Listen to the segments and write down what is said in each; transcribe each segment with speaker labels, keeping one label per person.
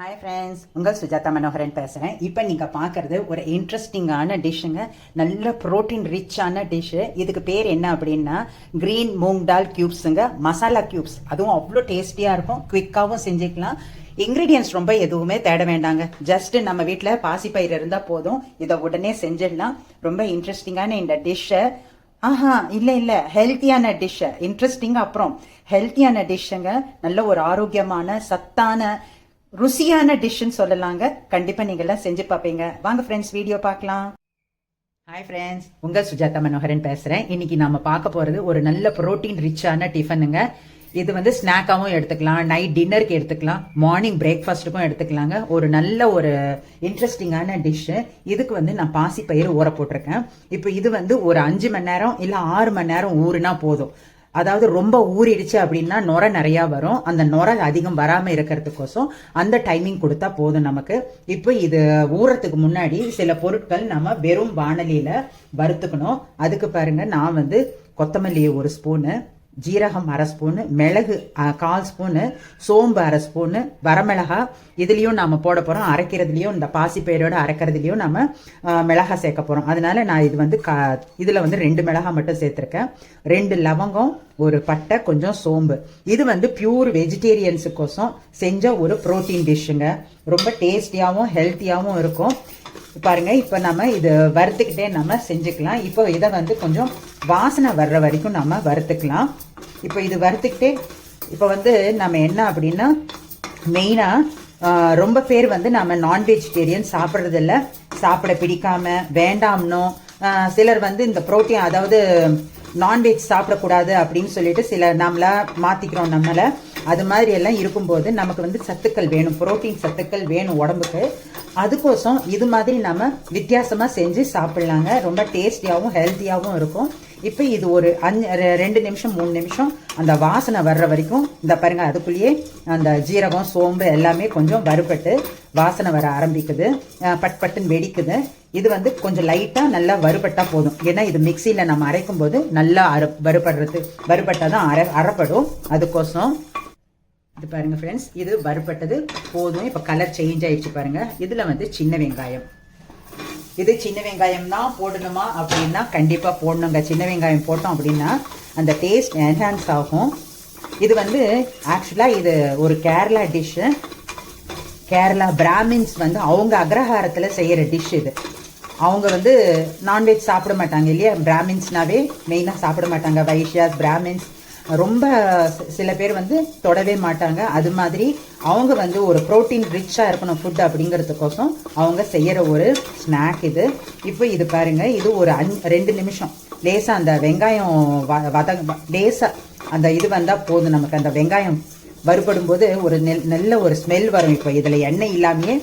Speaker 1: Hi friends உங்கள் சுஜாதா மனோகரன் பேசுகிறேன் இப்போ நீங்கள் பார்க்குறது ஒரு இன்ட்ரெஸ்டிங்கான டிஷ்ஷுங்க நல்ல ப்ரோட்டீன் ரிச்சான டிஷ்ஷு இதுக்கு பேர் என்ன அப்படின்னா க்ரீன் மூங் டால் க்யூப்ஸுங்க மசாலா க்யூப்ஸ் அதுவும் அவ்வளோ டேஸ்டியாக இருக்கும். குவிக்காகவும் செஞ்சுக்கலாம். இன்க்ரீடியன்ஸ் ரொம்ப எதுவுமே தேட வேண்டாங்க. ஜஸ்ட் நம்ம வீட்டில் பாசிப்பயிர் இருந்தால் போதும். இதை உடனே செஞ்சிடலாம். ரொம்ப இன்ட்ரெஸ்டிங்கான இந்த டிஷ்ஷை ஆஹா இல்லை இல்லை. ஹெல்த்தியான டிஷ்ஷு இன்ட்ரெஸ்டிங் அப்புறம். ஹெல்த்தியான டிஷ்ஷுங்க நல்ல ஒரு ஆரோக்கியமான சத்தான ருசியான டிஷ்ஷுன்னு சொல்லலாங்க. கண்டிப்பா நீங்க எல்லாம் செஞ்சு பார்ப்பீங்க. வாங்க ஃப்ரெண்ட்ஸ் வீடியோ பார்க்கலாம். ஹாய் ஃப்ரெண்ட்ஸ் உங்கள் சுஜாதா மனோகரன் பேசுகிறேன் இன்னைக்கு நாம பார்க்க போகிறது ஒரு நல்ல ப்ரோட்டீன் ரிச்சான டிஃபனுங்க இது வந்து ஸ்நாக்காகவும் எடுத்துக்கலாம். நைட் டின்னருக்கு எடுத்துக்கலாம். மார்னிங் பிரேக்ஃபாஸ்ட்டுக்கும் எடுத்துக்கலாங்க. ஒரு நல்ல ஒரு இன்ட்ரெஸ்டிங்கான டிஷ்ஷு இதுக்கு வந்து நான் பாசிப்பயிறு ஊற போட்டிருக்கேன். இப்போ இது வந்து ஒரு அஞ்சு மணி நேரம் இல்லை ஆறு மணி நேரம் ஊறுனா போதும். அதாவது ரொம்ப ஊறிடுச்சு அப்படின்னா நுரை நிறையா வரும். அந்த நுரை அதிகம் வராமல் இருக்கிறதுக்கோசம் அந்த டைமிங் கொடுத்தா போதும் நமக்கு. இப்போ இது ஊறத்துக்கு முன்னாடி சில பொருட்கள் நம்ம வெறும் வானலியில் வறுத்துக்கணும். அதுக்கு பாருங்கள் நான் வந்து கொத்தமல்லியை ஒரு ஸ்பூனு ஜீரகம் அரை ஸ்பூனு மிளகு கால் ஸ்பூனு சோம்பு அரை ஸ்பூனு வரமிளகா. இதுலேயும் நாம் போட போகிறோம் அரைக்கிறதுலையும் இந்த பாசிப்பயிரோடு அரைக்கிறதுலையும் நம்ம மிளகா சேர்க்க போகிறோம் அதனால நான் இது வந்து கா இதில் வந்து ரெண்டு மிளகா மட்டும் சேர்த்துருக்கேன். ரெண்டு லவங்கம் ஒரு பட்டை கொஞ்சம் சோம்பு. இது வந்து பியூர் வெஜிடேரியன்ஸுக்கோசம் செஞ்ச ஒரு ப்ரோட்டீன் டிஷ்ஷுங்க ரொம்ப டேஸ்டியாகவும் ஹெல்த்தியாகவும் இருக்கும். பாருங்கள் இப்போ நம்ம இது வறுத்துக்கிட்டே நம்ம செஞ்சுக்கலாம். இப்போ இதை வந்து கொஞ்சம் வாசனை வர்ற வரைக்கும் நம்ம வறுத்துக்கலாம். இப்போ இது வறுத்துக்கிட்டே இப்போ வந்து நம்ம என்ன அப்படின்னா மெயினாக ரொம்ப பேர் வந்து நம்ம நான் வெஜிடேரியன் சாப்பிட்றதில்ல. சாப்பிட பிடிக்காம வேண்டாம்னோ சிலர் வந்து இந்த புரோட்டீன் அதாவது நான்வெஜ் சாப்பிடக்கூடாது அப்படின்னு சொல்லிட்டு சில நம்மள மாத்திக்கிறோம் நம்மளை. அது மாதிரி எல்லாம் இருக்கும்போது நமக்கு வந்து சத்துக்கள் வேணும். புரோட்டீன் சத்துக்கள் வேணும் உடம்புக்கு. அதுக்கோசம் இது மாதிரி நம்ம வித்தியாசமாக செஞ்சு சாப்பிட்லாங்க. ரொம்ப டேஸ்டியாகவும் ஹெல்த்தியாகவும் இருக்கும். இப்போ இது ஒரு அஞ்சு ரெண்டு நிமிஷம் மூணு நிமிஷம் அந்த வாசனை வர்ற வரைக்கும் இந்த பாருங்க அதுக்குள்ளேயே அந்த ஜீரகம் சோம்பு எல்லாமே கொஞ்சம் வறுபட்டு வாசனை வர ஆரம்பிக்குது. பட் பட்டுன்னு வெடிக்குது. இது வந்து கொஞ்சம் லைட்டாக நல்லா வறுபட்டா போதும். ஏன்னா இது மிக்சியில் நம்ம அரைக்கும் போது நல்லா அரு வறுபடுறது வறுபட்டால் தான் அரை அரைப்படும் அதுக்கோசம் இது பாருங்க ஃப்ரெண்ட்ஸ் இது வறுபட்டது. போதும். இப்போ கலர் சேஞ்ச் ஆயிடுச்சு பாருங்க. இதில் வந்து சின்ன வெங்காயம். இது சின்ன வெங்காயம் தான் போடணுமா அப்படின்னா கண்டிப்பாக போடணுங்க. சின்ன வெங்காயம் போட்டோம் அப்படின்னா அந்த டேஸ்ட் என்ஹான்ஸ் ஆகும். இது வந்து ஆக்சுவலாக இது ஒரு கேரளா டிஷ்ஷு கேரளா பிராமின்ஸ் வந்து அவங்க அக்ரஹாரத்தில் செய்கிற டிஷ் இது. அவங்க வந்து நான்வெஜ் சாப்பிட மாட்டாங்க இல்லையா? பிராமின்ஸ்னாவே மெயினாக சாப்பிட மாட்டாங்க. வைஷ்யாஸ் பிராமின்ஸ் ரொம்ப சில பேர் வந்து தொடவே மாட்டாங்க. அது மாதிரி அவங்க வந்து ஒரு புரோட்டீன் ரிச்சாக இருக்கணும் ஃபுட் அப்படிங்கிறதுக்கோசம் அவங்க செய்கிற ஒரு ஸ்நாக் இது. இப்போ இது பாருங்கள் இது ஒரு அஞ் ரெண்டு நிமிஷம். லேசாக அந்த வெங்காயம் வ வத லேசாக அந்த இது வந்தால் போதும் நமக்கு. அந்த வெங்காயம் வறுபடும் போது ஒரு நெல் நல்ல ஒரு ஸ்மெல் வரும் இப்போ. இதில் எண்ணெய் இல்லாமையே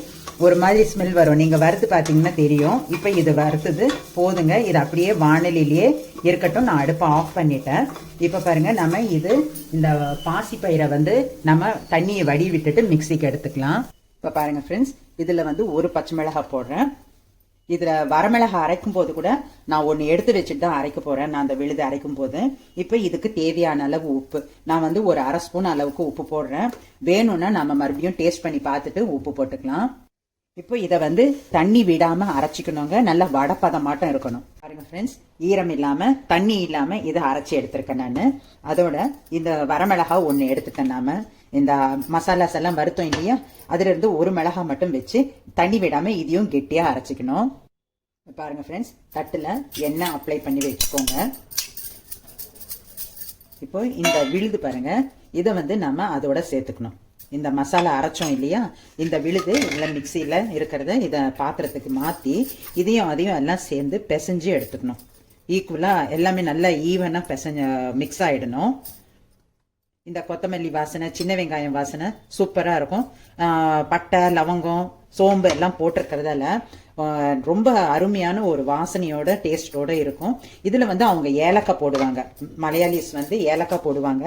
Speaker 1: ஒரு மாதிரி ஸ்மெல் வரும். நீங்கள் வறுத்து பார்த்தீங்கன்னா தெரியும். இப்போ இது வறுத்தது போதுங்க. இது அப்படியே வானலிலேயே இருக்கட்டும். நான் அடுப்பை ஆஃப் பண்ணிட்டேன். இப்போ பாருங்கள் நம்ம இது இந்த பாசிப்பயிரை வந்து நம்ம தண்ணியை வடி விட்டுட்டு மிக்சிக்கு எடுத்துக்கலாம். இப்போ பாருங்கள் ஃப்ரெண்ட்ஸ் இதில் வந்து ஒரு பச்சை மிளகாய் போடுறேன். இதில் வரமிளகா அரைக்கும் போது கூட நான் ஒன்று எடுத்து வச்சுட்டு தான் அரைக்க போகிறேன் நான் அந்த விழுது அரைக்கும் போது. இப்போ இதுக்கு தேவையான அளவு உப்பு. நான் வந்து ஒரு அரை ஸ்பூன் அளவுக்கு உப்பு போடுறேன். வேணும்னா நம்ம மறுபடியும் டேஸ்ட் பண்ணி பார்த்துட்டு உப்பு போட்டுக்கலாம். இப்போ இதை வந்து தண்ணி விடாமல் அரைச்சிக்கணுங்க. நல்லா வடப்பதமாட்டம் இருக்கணும். பாருங்க ஃப்ரெண்ட்ஸ் ஈரம் இல்லாமல் தண்ணி இல்லாமல் இதை அரைச்சி எடுத்திருக்கேன் நான். அதோட இந்த வரமிளகா ஒன்று எடுத்துட்டேன் நாம. இந்த மசாலாஸ் எல்லாம் வருத்தம் இல்லையா? அதுல இருந்து ஒரு மிளகா மட்டும் வச்சு தண்ணி விடாமல் இதையும் கெட்டியாக அரைச்சிக்கணும். பாருங்க ஃப்ரெண்ட்ஸ் தட்டில் எண்ணெய் அப்ளை பண்ணி வச்சுக்கோங்க. இப்போ இந்த விழுது பாருங்க. இதை வந்து நம்ம அதோட சேர்த்துக்கணும். இந்த மசாலா அரைச்சோம் இல்லையா? இந்த விழுது இல்லை மிக்சியில் இருக்கிறத இதை பாத்திரத்துக்கு மாற்றி இதையும் அதையும் எல்லாம் சேர்ந்து பிசைஞ்சு எடுத்துக்கணும். ஈக்குவலாக எல்லாமே நல்லா ஈவனாக பிசைஞ்ச மிக்ஸ் ஆகிடணும் இந்த கொத்தமல்லி வாசனை சின்ன வெங்காயம் வாசனை சூப்பராக இருக்கும். பட்டை லவங்கம் சோம்பு எல்லாம் போட்டிருக்கிறதால ரொம்ப அருமையான ஒரு வாசனையோட டேஸ்டோட இருக்கும். இதில் வந்து அவங்க ஏலக்காய் போடுவாங்க. மலையாளிஸ் வந்து ஏலக்காய் போடுவாங்க.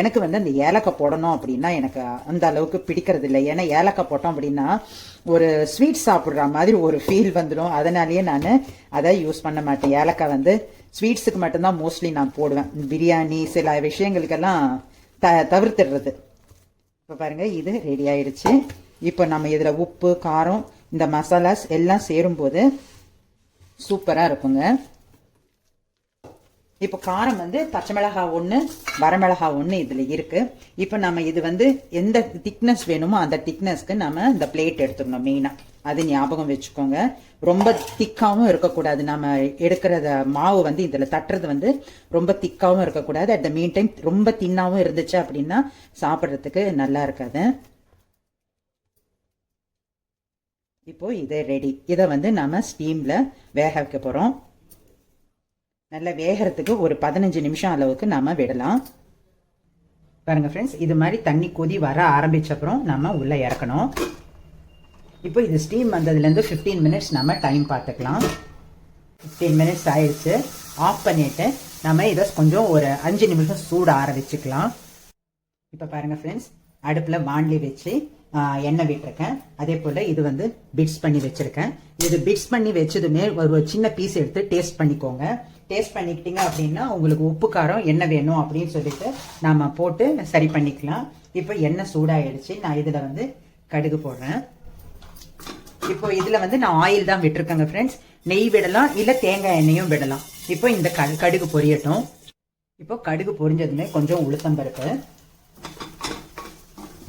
Speaker 1: எனக்கு வந்து அந்த ஏலக்காய் போடணும் அப்படின்னா எனக்கு அந்த அளவுக்கு பிடிக்கிறது இல்லை. ஏன்னா ஏலக்காய் போட்டோம் அப்படின்னா ஒரு ஸ்வீட் சாப்பிட்ற மாதிரி ஒரு ஃபீல் வந்துடும் அதனாலேயே நான் அதை யூஸ் பண்ண மாட்டேன். ஏலக்காய் வந்து ஸ்வீட்ஸுக்கு மட்டும்தான் மோஸ்ட்லி நான் போடுவேன். பிரியாணி சில விஷயங்களுக்கெல்லாம் த தவிர்த்துடுறது. இப்போ பாருங்கள் இது ரெடி ஆயிடுச்சு. இப்போ நம்ம இதில் உப்பு காரம் இந்த மசாலாஸ் எல்லாம் சேரும்போது சூப்பராக இருக்குங்க. இப்போ காரம் வந்து பச்சை மிளகாய் ஒன்று வரமிளகாய் ஒன்று இதில் இருக்குது இப்போ நம்ம இது வந்து எந்த திக்னஸ் வேணுமோ அந்த திக்னஸ்க்கு நம்ம இந்த பிளேட் எடுத்துக்கணும் மெயினாக அது ஞாபகம் வச்சுக்கோங்க. ரொம்ப திக்காகவும் இருக்கக்கூடாது. நம்ம எடுக்கிறத மாவு வந்து இதில் தட்டுறது வந்து ரொம்ப திக்காகவும் இருக்கக்கூடாது. அட் த மீன் டைம் ரொம்ப தின்னாகவும் இருந்துச்சு அப்படின்னா சாப்பிட்றதுக்கு நல்லா இருக்காது. இப்போ இது ரெடி இதை வந்து நம்ம ஸ்டீமில் வேக வைக்க போகிறோம் நல்லா வேகிறதுக்கு ஒரு பதினஞ்சு நிமிஷம் அளவுக்கு நம்ம விடலாம். பாருங்க ஃப்ரெண்ட்ஸ் இது மாதிரி தண்ணி கொதி வர ஆரம்பிச்ச அப்புறம் நம்ம உள்ளே இறக்கணும். இப்போ இது ஸ்டீம் வந்ததுலேருந்து ஃபிஃப்டீன் மினிட்ஸ் நம்ம டைம் பார்த்துக்கலாம். ஃபிஃப்டீன் மினிட்ஸ் ஆயிடுச்சு. ஆஃப் பண்ணிவிட்டு நம்ம இதை கொஞ்சம் ஒரு அஞ்சு நிமிஷம் சூட ஆரம்பிச்சுக்கலாம். இப்போ பாருங்கள் ஃப்ரெண்ட்ஸ் அடுப்பில் வாண்டி வச்சு எண்ணெய் விட்டுருக்கேன். அதே போல் இது வந்து பிட்ஸ் பண்ணி வச்சுருக்கேன். இது பிட்ஸ் பண்ணி வச்சதுமே ஒரு சின்ன பீஸ் எடுத்து டேஸ்ட் பண்ணிக்கோங்க. டேஸ்ட் பண்ணிக்கிட்டீங்க அப்படின்னா உங்களுக்கு உப்பு காரம் என்ன வேணும் அப்படின்னு சொல்லிட்டு நாம் போட்டு சரி பண்ணிக்கலாம். இப்போ எண்ணெய் சூடாகிடுச்சு நான் இதில் வந்து கடுகு போடுறேன். இப்போ இதில் வந்து நான் ஆயில் தான் விட்டுருக்கேங்க ஃப்ரெண்ட்ஸ் நெய் விடலாம் இல்லை தேங்காய் எண்ணெயும் விடலாம். இப்போ இந்த கடுகு பொரியட்டும். இப்போ கடுகு பொரிஞ்சதுமே கொஞ்சம் உளுத்தம்பருப்பு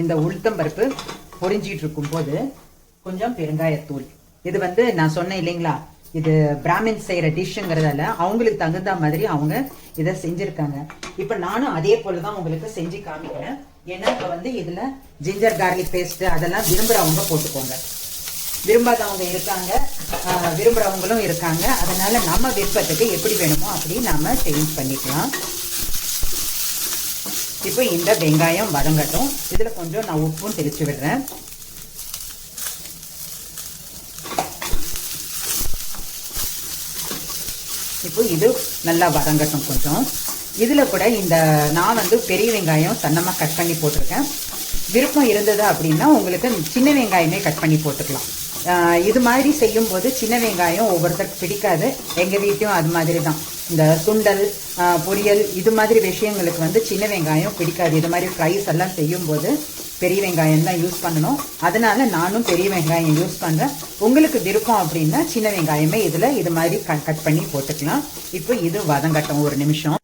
Speaker 1: இந்த உளுத்தம்பருப்பு பொரிஞ்சிட்டு இருக்கும்போது கொஞ்சம் பெருங்காயத்தூள். இது வந்து நான் சொன்னேன் இல்லைங்களா? இது பிராமின் செய்கிற டிஷ்ஷுங்கிறதால அவங்களுக்கு தகுந்த மாதிரி அவங்க இதை செஞ்சுருக்காங்க. இப்போ நானும் அதே போலதான் உங்களுக்கு செஞ்சு காமிக்கிறேன். ஏன்னா இப்போ வந்து இதில் ஜிஞ்சர் கார்லிக் பேஸ்ட்டு அதெல்லாம் விரும்புகிறவங்க போட்டுக்கோங்க. விரும்பாதவங்க இருக்காங்க விரும்புகிறவங்களும் இருக்காங்க. அதனால நம்ம விருப்பத்துக்கு எப்படி வேணுமோ அப்படி நம்ம சேஞ்ச் பண்ணிக்கலாம். இப்போ இந்த வெங்காயம் வதங்கட்டும். இதில் கொஞ்சம் நான் உப்பும் தெளித்து விடுறேன். இப்போ இது நல்லா வதங்கட்டும் கொஞ்சம். இதில் கூட இந்த நான் வந்து பெரிய வெங்காயம் சன்னமாக கட் பண்ணி போட்டிருக்கேன். விருப்பம் இருந்தது அப்படின்னா உங்களுக்கு சின்ன வெங்காயமே கட் பண்ணி போட்டுக்கலாம். இது மாதிரி செய்யும்போது சின்ன வெங்காயம் ஒவ்வொருத்தருக்கு பிடிக்காது. எங்கள் வீட்டையும் அது மாதிரி தான் இந்த சுண்டல் பொரியல் இது மாதிரி விஷயங்களுக்கு வந்து சின்ன வெங்காயம் பிடிக்காது. இது மாதிரி ஃப்ரைஸ் எல்லாம் செய்யும்போது பெரிய வெங்காயம் தான் யூஸ் பண்ணணும். அதனால நானும் பெரிய வெங்காயம் யூஸ் பண்ணுறேன் உங்களுக்கு விருப்பம் அப்படின்னா சின்ன வெங்காயமே இதில் இது மாதிரி க கட் பண்ணி போட்டுக்கலாம். இப்போ இது வதங்கட்டும் ஒரு நிமிஷம்.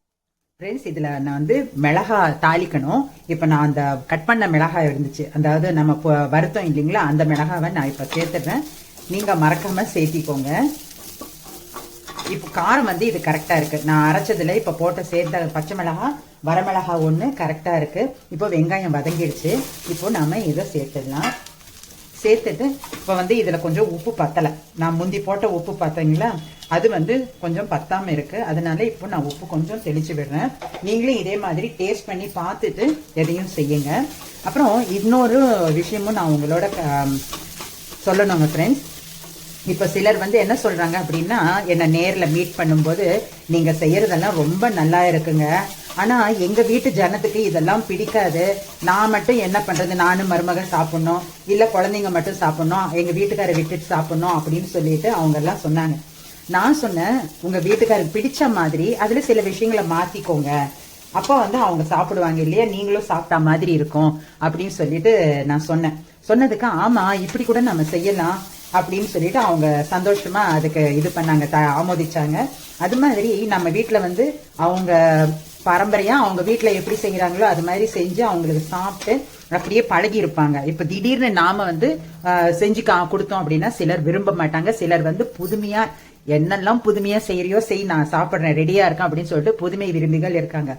Speaker 1: ஃப்ரெண்ட்ஸ் இதில் நான் வந்து மிளகா தாளிக்கணும். இப்போ நான் அந்த கட் பண்ண மிளகாய் இருந்துச்சு. அதாவது நம்ம இப்போ வருத்தம் இல்லைங்களா? அந்த மிளகாவை நான் இப்போ சேர்த்துடுறேன். நீங்கள் மறக்காமல் சேர்த்திக்கோங்க. இப்போ காரம் வந்து இது கரெக்டாக இருக்குது நான் அரைச்சதில் இப்போ போட்ட சேர்த்த பச்சை மிளகா வரமிளகா ஒன்று கரெக்டாக இருக்குது இப்போ வெங்காயம் வதங்கிடுச்சு. இப்போ நம்ம இதை சேர்த்துடலாம். சேர்த்துட்டு இப்போ வந்து இதில் கொஞ்சம் உப்பு பத்தலை. நான் முந்தி போட்ட உப்பு பார்த்தீங்களா அது வந்து கொஞ்சம் பத்தாமல் இருக்குது அதனால இப்போ நான் உப்பு கொஞ்சம் தெளிச்சு விடுறேன். நீங்களும் இதே மாதிரி டேஸ்ட் பண்ணி பார்த்துட்டு எதையும் செய்யுங்க. அப்புறம் இன்னொரு விஷயமும் நான் உங்களோட சொல்லணும் சொல்லணுங்க ஃப்ரெண்ட்ஸ் இப்போ சிலர் வந்து என்ன சொல்கிறாங்க அப்படின்னா என்னை நேரில் மீட் பண்ணும்போது நீங்கள் செய்யறதெல்லாம் ரொம்ப நல்லா இருக்குங்க. ஆனால் எங்கள் வீட்டு ஜனத்துக்கு இதெல்லாம் பிடிக்காது. நான் மட்டும் என்ன பண்ணுறது நானும் மருமக சாப்பிட்ணும். இல்லை குழந்தைங்க மட்டும் சாப்பிட்ணும். எங்கள் வீட்டுக்காரை விட்டுட்டு சாப்பிட்ணும் அப்படின்னு சொல்லிட்டு அவங்கெல்லாம் சொன்னாங்க. நான் சொன்னேன் உங்கள் வீட்டுக்காரருக்கு பிடிச்ச மாதிரி அதில் சில விஷயங்களை மாற்றிக்கோங்க அப்போ வந்து அவங்க சாப்பிடுவாங்க இல்லையா? நீங்களும் சாப்பிட்டா மாதிரி இருக்கும். அப்படின்னு சொல்லிட்டு நான் சொன்னேன். சொன்னதுக்கு ஆமாம் இப்படி கூட நம்ம செய்யலாம். அப்படின்னு சொல்லிட்டு அவங்க சந்தோஷமா அதுக்கு இது பண்ணாங்க த- ஆமோதிச்சாங்க. அது மாதிரி நம்ம வீட்டில் வந்து அவங்க பரம்பரையா அவங்க வீட்டில் எப்படி செய்கிறாங்களோ அது மாதிரி செஞ்சு அவங்களுக்கு சாப்பிட்டு அப்படியே பழகி இருப்பாங்க திடீர்னு நாம வந்து செஞ்சு கா கொடுத்தோம் அப்படின்னா சிலர் விரும்ப மாட்டாங்க. சிலர் வந்து புதுமையா என்னெல்லாம் புதுமையா செய்யறியோ செய் நான் சாப்பிட்றேன் ரெடியா இருக்கேன் அப்படின்னு சொல்லிட்டு புதுமை விரும்பிகள் இருக்காங்க.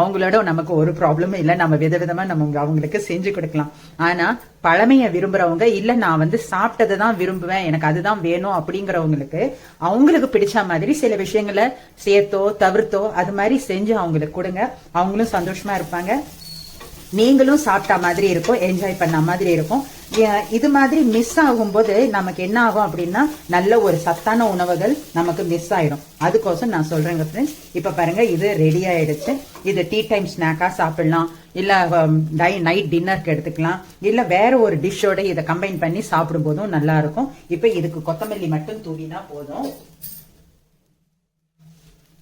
Speaker 1: அவங்களோட நமக்கு ஒரு ப்ராப்ளமும் இல்லை. நம்ம விதவிதமா நம்ம அவங்களுக்கு செஞ்சு கொடுக்கலாம். ஆனா பழமையை விரும்புறவங்க இல்ல நான் வந்து சாப்பிட்டதை தான் விரும்புவேன் எனக்கு அதுதான் வேணும் அப்படிங்கிறவங்களுக்கு அவங்களுக்கு பிடிச்ச மாதிரி சில விஷயங்களை சேர்த்தோ தவிர்த்தோ அது மாதிரி செஞ்சு அவங்களுக்கு கொடுங்க. அவங்களும் சந்தோஷமா இருப்பாங்க. நீங்களும் சாப்பிட்ட மாதிரி இருக்கும் என்ஜாய் பண்ண மாதிரி இருக்கும். இது மாதிரி மிஸ் ஆகும்போது நமக்கு என்ன ஆகும் அப்படின்னா நல்ல ஒரு சத்தான உணவுகள் நமக்கு மிஸ் ஆயிடும். அதுக்கோசம் நான் சொல்றேங்க ஃப்ரெண்ட்ஸ் இப்போ பாருங்க இது ரெடி ஆயிடுச்சு. இது டீ டைம் ஸ்நாக்கா சாப்பிடலாம். இல்ல நைட் டின்னருக்கு எடுத்துக்கலாம். இல்ல வேற ஒரு டிஷ்ஷோட இதை கம்பைன் பண்ணி சாப்பிடும் போதும் நல்லா இருக்கும். இப்போ இதுக்கு கொத்தமல்லி மட்டும் தூவினா போதும்.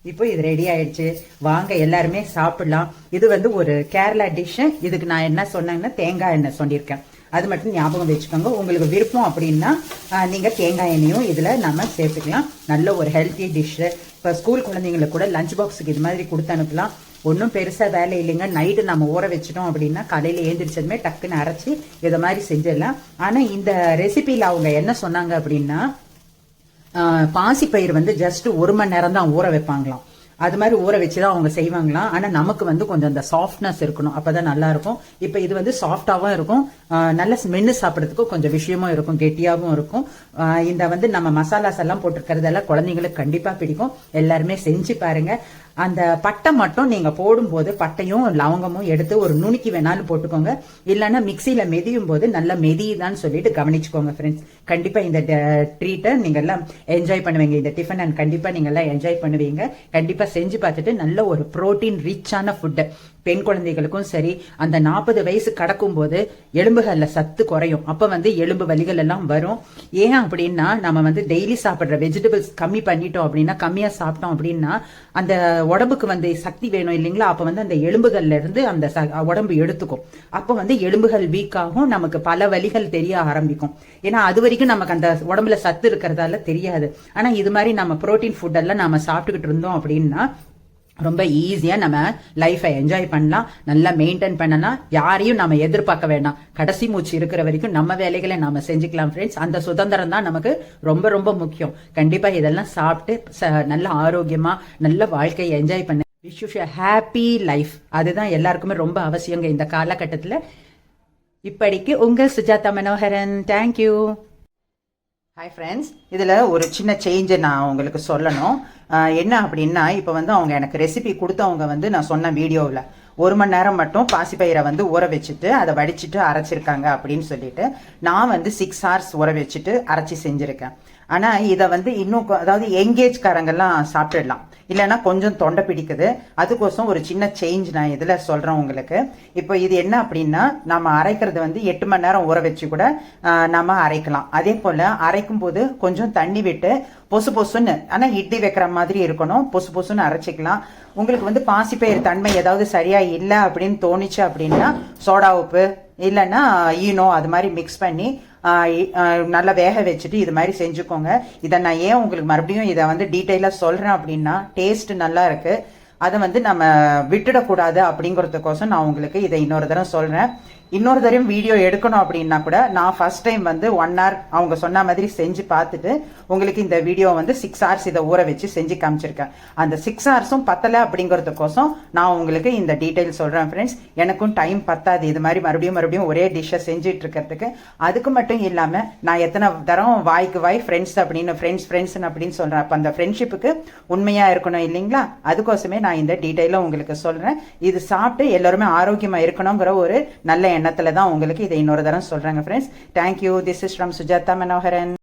Speaker 1: இப்போ இது ரெடி ஆயிடுச்சு. வாங்க எல்லாருமே சாப்பிடலாம். இது வந்து ஒரு கேரளா டிஷ் இதுக்கு நான் என்ன சொன்னேன்னா தேங்காய் எண்ணெய் சொல்லியிருக்கேன். அது மட்டும் ஞாபகம் வச்சுக்கோங்க. உங்களுக்கு விருப்பம் அப்படின்னா நீங்கள் நீங்க தேங்காய் எண்ணெயும் இதுல நம்ம சேர்த்துக்கலாம். நல்ல ஒரு ஹெல்த்தி டிஷ்ஷு இப்போ ஸ்கூல் குழந்தைங்களுக்கு கூட லஞ்ச் பாக்ஸுக்கு இது மாதிரி கொடுத்து அனுப்பலாம். ஒன்றும் பெருசாக வேலை இல்லைங்க. நைட்டு நம்ம ஊற வச்சிட்டோம் அப்படின்னா காலையில் ஏந்திரிச்சதுமே டக்குன்னு அரைச்சி இதை மாதிரி செஞ்சிடலாம். ஆனால் இந்த ரெசிபியில் அவங்க என்ன சொன்னாங்க அப்படின்னா பாசிப்பயிர் வந்து ஜஸ்ட் ஒரு மணி நேரம் தான் ஊற வைப்பாங்களாம். அது மாதிரி ஊற வச்சு தான் அவங்க செய்வாங்களாம். ஆனால் நமக்கு வந்து கொஞ்சம் அந்த சாஃப்ட்னஸ் இருக்கணும். அப்பதான் நல்லா இருக்கும். இப்போ இது வந்து சாஃப்டாகவும் இருக்கும். நல்ல மென்று சாப்பிட்றதுக்கும் கொஞ்சம் விஷயமும் இருக்கும். கெட்டியாகவும் இருக்கும். இந்த வந்து நம்ம மசாலாஸ் எல்லாம் போட்டிருக்கிறதெல்லாம் குழந்தைங்களுக்கு கண்டிப்பாக பிடிக்கும். எல்லாருமே செஞ்சு பாருங்க. அந்த பட்டை மட்டும் நீங்கள் போடும்போது பட்டையும் லவங்கமும் எடுத்து ஒரு நுணுக்கி வேணாலும் போட்டுக்கோங்க. இல்லைன்னா மிக்சியில் மெதியும் போது நல்லா மெதியுதான்னு சொல்லிட்டு கவனிச்சுக்கோங்க ஃப்ரெண்ட்ஸ் கண்டிப்பாக இந்த ட்ரீட்டை நீங்கள் எல்லாம் என்ஜாய் பண்ணுவீங்க. இந்த டிஃபன் அண்ட் கண்டிப்பாக நீங்கள் எல்லாம் என்ஜாய் பண்ணுவீங்க. கண்டிப்பாக செஞ்சு பார்த்துட்டு நல்ல ஒரு புரோட்டீன் ரிச்சான ஃபுட்டு பெண் குழந்தைகளுக்கும் சரி அந்த நாற்பது வயசு கடக்கும் போது எலும்புகள்ல சத்து குறையும். அப்ப வந்து எலும்பு வலிகள் எல்லாம் வரும். ஏன் அப்படின்னா நம்ம வந்து டெய்லி சாப்பிடுற வெஜிடபிள்ஸ் கம்மி பண்ணிட்டோம் அப்படின்னா கம்மியா சாப்பிட்டோம் அப்படின்னா அந்த உடம்புக்கு வந்து சக்தி வேணும் இல்லைங்களா? அப்ப வந்து அந்த எலும்புகள்ல இருந்து அந்த ச- உடம்பு எடுத்துக்கும். அப்ப வந்து எலும்புகள் வீக் ஆகும் நமக்கு பல வலிகள் தெரிய ஆரம்பிக்கும். ஏன்னா அது வரைக்கும் நமக்கு அந்த உடம்புல சத்து இருக்கிறதால தெரியாது. ஆனா இது மாதிரி நம்ம புரோட்டீன் ஃபுட் எல்லாம் நாம சாப்பிட்டுக்கிட்டு இருந்தோம் அப்படின்னா ரொம்ப ஈஸியாக நம்ம லைஃபை என்ஜாய் பண்ணலாம். நல்லா மெயின்டைன் பண்ணலாம். யாரையும் நம்ம எதிர்பார்க்க வேண்டாம் கடைசி மூச்சு இருக்கிற வரைக்கும் நம்ம வேலைகளை நாம செஞ்சுக்கலாம் ஃப்ரெண்ட்ஸ் அந்த சுதந்திரம் தான் நமக்கு ரொம்ப ரொம்ப முக்கியம். கண்டிப்பாக இதெல்லாம் சாப்பிட்டு ச- நல்ல ஆரோக்கியமாக நல்ல வாழ்க்கையை என்ஜாய் பண்ண. விஷ் யூ ஹாப்பி லைஃப் அதுதான் எல்லாருக்குமே ரொம்ப அவசியங்க இந்த காலகட்டத்தில். இப்படிக்கு உங்கள் Sujatha Manoharan. Thank you hi friends இதில் ஒரு சின்ன சேஞ்சை நான் உங்களுக்கு சொல்லணும். என்ன அப்படின்னா இப்போ வந்து அவங்க எனக்கு ரெசிபி கொடுத்தவங்க வந்து நான் சொன்ன வீடியோவில். ஒரு மணி நேரம் மட்டும் பாசிப்பயிரை வந்து ஊற வச்சுட்டு அதை வடிச்சிட்டு அரைச்சிருக்காங்க அப்படின்னு சொல்லிட்டு நான் வந்து சிக்ஸ் ஹவர்ஸ் ஊற வச்சுட்டு அரைச்சி செஞ்சுருக்கேன். ஆனால் இதை வந்து இன்னும் அதாவது எங்கேஜ்காரங்கெல்லாம் சாப்பிட்டுடலாம். இல்லைன்னா கொஞ்சம் தொண்டை பிடிக்குது. அதுக்கோசம் ஒரு சின்ன சேஞ்ச் நான் இதில் சொல்கிறேன் உங்களுக்கு. இப்போ இது என்ன அப்படின்னா நம்ம அரைக்கிறது வந்து எட்டு மணி நேரம் ஊற வச்சு கூட நம்ம அரைக்கலாம். அதே போல் அரைக்கும் போது கொஞ்சம் தண்ணி விட்டு பொசு பொசுன்னு ஆனால் இட்லி வைக்கிற மாதிரி இருக்கணும். பொசு பொசுன்னு அரைச்சிக்கலாம். உங்களுக்கு வந்து பாசிப்பயிர் தன்மை ஏதாவது சரியாக இல்லை அப்படின்னு தோணுச்சு அப்படின்னா சோடா உப்பு இல்லைன்னா ஈனோ அது மாதிரி மிக்ஸ் பண்ணி நல்லா வேக வச்சுட்டு இது மாதிரி செஞ்சுக்கோங்க. இதை நான் ஏன் உங்களுக்கு மறுபடியும் இதை வந்து டீட்டெயிலாக சொல்கிறேன் அப்படின்னா டேஸ்ட் நல்லா இருக்குது அதை வந்து நம்ம விட்டுடக்கூடாது அப்படிங்கிறதுக்கோசம் நான் உங்களுக்கு இதை இன்னொரு தடவை சொல்கிறேன் இன்னொரு தடவையும் வீடியோ எடுக்கணும் அப்படின்னா கூட நான் ஃபர்ஸ்ட் டைம் வந்து ஒன் ஹவர் அவங்க சொன்ன மாதிரி செஞ்சு பார்த்துட்டு உங்களுக்கு இந்த வீடியோ வந்து சிக்ஸ் ஹவர்ஸ் இதை ஊற வச்சு செஞ்சு காமிச்சிருக்கேன். அந்த சிக்ஸ் ஹவர்ஸும் பத்தலை அப்படிங்கிறதுக்கோசம் நான் உங்களுக்கு இந்த டீட்டெயில் சொல்கிறேன் ஃப்ரெண்ட்ஸ் எனக்கும் டைம் பத்தாது. இது மாதிரி மறுபடியும் மறுபடியும் ஒரே டிஷ்ஷை செஞ்சுட்டு இருக்கிறதுக்கு. அதுக்கு மட்டும் இல்லாமல் நான் எத்தனை தரம் வாய்க்கு வாய் ஃப்ரெண்ட்ஸ் அப்படின்னு ஃப்ரெண்ட்ஸ் ஃப்ரெண்ட்ஸ் அப்படின்னு சொல்கிறேன் அப்போ அந்த ஃப்ரெண்ட்ஷிப்புக்கு உண்மையாக இருக்கணும் இல்லைங்களா? அதுக்கோசமே நான் இந்த டீட்டெயிலும் உங்களுக்கு சொல்கிறேன் இது சாப்பிட்டு எல்லாருமே ஆரோக்கியமாக இருக்கணுங்கிற ஒரு நல்ல எண்ணத்தில் தான் உங்களுக்கு இதை இன்னொரு தரம் சொல்கிறேங்க friends thank you this is from Sujatha Manoharan